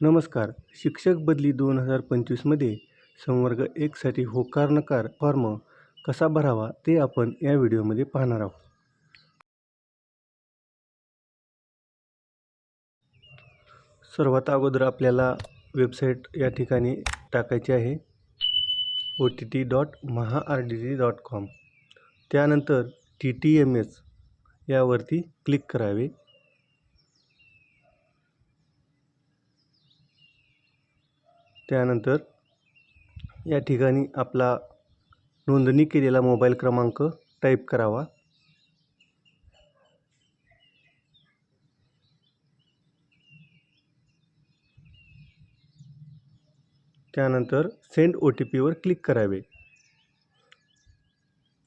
नमस्कार. शिक्षक बदली दोन हजार पंचवीसमध्ये संवर्ग एकसाठी होकार नकार फॉर्म कसा भरावा ते आपण या व्हिडिओमध्ये पाहणार आहोत. सर्वात अगोदर आपल्याला वेबसाईट या ठिकाणी टाकायची आहे. O T T dot Maha R D T dot com त्यानंतर टी टी एम एस यावरती क्लिक करावे. त्यानंतर या ठिकाणी आपला नोंदणी केलेला मोबाईल क्रमांक टाईप करावा. त्यानंतर सेंड ओ टी पीवर क्लिक करावे.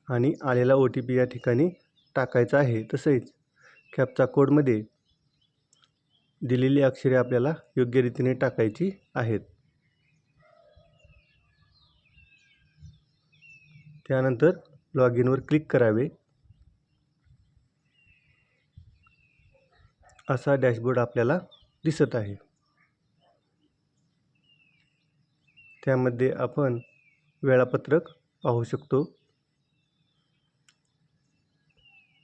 आणि आलेला ओ टी पी या ठिकाणी टाकायचा आहे तसेच कॅपचा कोडमध्ये दिलेली अक्षरे आपल्याला योग्य रीतीने टाकायची आहेत. त्यानंतर लॉग इनवर क्लिक करावे. असा डॅशबोर्ड आपल्याला दिसत आहे. त्यामध्ये आपण वेळापत्रक पाहू शकतो.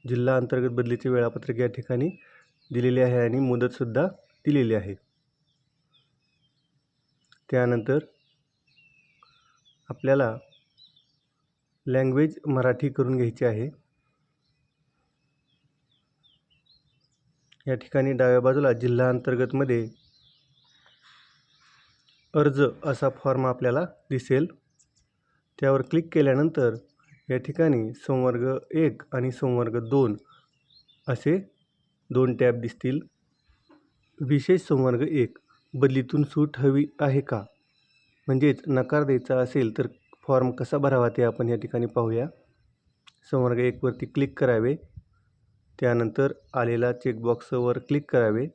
जिल्हा अंतर्गत बदलीचे वेळापत्रक या ठिकाणी दिलेले आहे आणि मुदतसुद्धा दिलेली आहे. त्यानंतर आपल्याला लँग्वेज मराठी करून घ्यायची आहे. या ठिकाणी डाव्या बाजूला जिल्हा अंतर्गतमध्ये अर्ज असा फॉर्म आपल्याला दिसेल. त्यावर क्लिक केल्यानंतर या ठिकाणी संवर्ग एक आणि संवर्ग दोन असे दोन टॅब दिसतील. विशेष संवर्ग एक बदलीतून सूट हवी आहे का? म्हणजेच नकार द्यायचा असेल तर फॉर्म कसा भरावा ते आपण या ठिकाणी पाहूया. संवर्ग एकवरती क्लिक करावे. त्यानंतर आलेला चेकबॉक्सवर क्लिक करावे.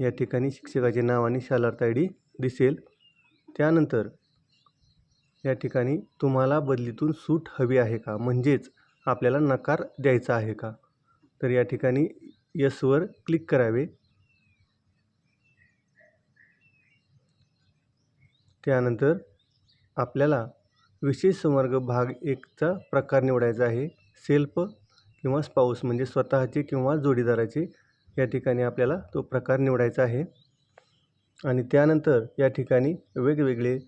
या ठिकाणी शिक्षकाचे नाव आणि शालार्थ आय डी दिसेल. त्यानंतर या ठिकाणी तुम्हाला बदलीतून सूट हवी आहे का? म्हणजेच आपल्याला नकार द्यायचा आहे का? तर या ठिकाणी यसवर क्लिक करावे. त्यानंतर आपल्याला विशेष संवर्ग भाग एकचा प्रकार निवडायचा आहे. सेल्फ किंवा स्पाऊस म्हणजे स्वतःचे किंवा जोडीदाराचे. या ठिकाणी आपल्याला तो प्रकार निवडायचा आहे. आणि त्यानंतर या ठिकाणी वेगवेगळे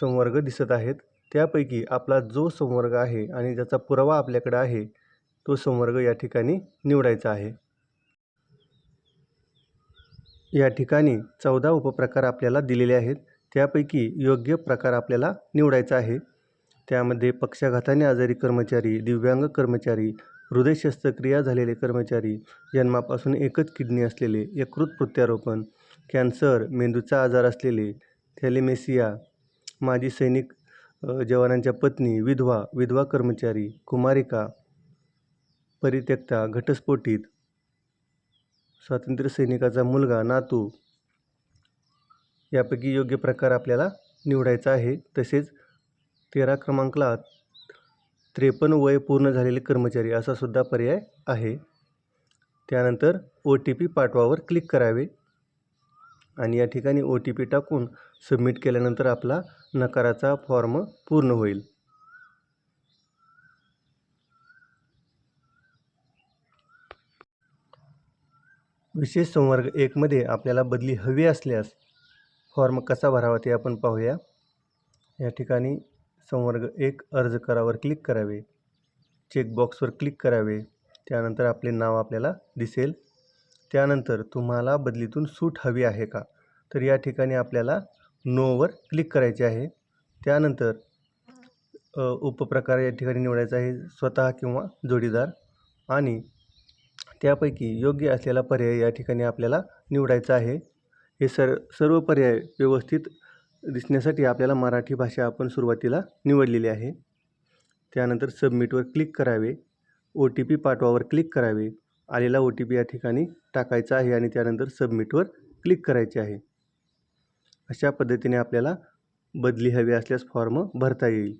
संवर्ग दिसत आहेत. त्यापैकी आपला जो संवर्ग आहे आणि ज्याचा पुरावा आपल्याकडे आहे तो संवर्ग या ठिकाणी निवडायचा आहे. या ठिकाणी चौदा उपप्रकार आपल्याला दिलेले आहेत. त्यापैकी योग्य प्रकार आपल्याला निवडायचा आहे. त्यामध्ये पक्षाघाताने आजारी कर्मचारी दिव्यांग कर्मचारी हृदय शस्त्रक्रिया झालेले कर्मचारी जन्मापासून एकच किडनी असलेले यकृत प्रत्यारोपण कॅन्सर मेंदूचा आजार असलेले थॅलेमेसिया माजी सैनिक जवानांच्या पत्नी विधवा विधवा कर्मचारी कुमारिका परित्यक्ता घटस्फोटित स्वातंत्र्य सैनिकाचा मुलगा नातू यापैकी योग्य प्रकार आपल्याला निवडायचा आहे. तसेच तेरा क्रमांकला त्रेपन्न वय पूर्ण झालेले कर्मचारी असा सुद्धा पर्याय आहे. त्यानंतर ओ टी पी पाठवावर क्लिक करावे आणि या ठिकाणी ओ टी पी टाकून सबमिट केल्यानंतर आपला नकाराचा फॉर्म पूर्ण होईल. विशेष संवर्ग एकमध्ये आपल्याला बदली हवी असल्यास फॉर्म कसा भरावा ते आपण पाहूया. या ठिकाणी संवर्ग एक अर्ज करावर क्लिक करावे. चेकबॉक्सवर क्लिक करावे. त्यानंतर आपले नाव आपल्याला दिसेल. त्यानंतर तुम्हाला बदलीतून सूट हवी आहे का? तर या ठिकाणी आपल्याला नोवर क्लिक करायचे आहे. त्यानंतर उपप्रकार या ठिकाणी निवडायचा आहे. स्वतः किंवा जोडीदार. आणि त्यापैकी योग्य असलेला पर्याय या ठिकाणी आपल्याला निवडायचा आहे. हे सर सर्व पर्याय व्यवस्थित दिसण्यासाठी आपल्याला मराठी भाषा आपण सुरुवातीला निवडलेली आहे. त्यानंतर सबमिटवर क्लिक करावे. ओ टी पी पाठवावर क्लिक करावे. आलेला ओ टी पी या ठिकाणी टाकायचा आहे आणि त्यानंतर सबमिटवर क्लिक करायचे आहे. अशा पद्धतीने आपल्याला बदली हवी असल्यास फॉर्म भरता येईल.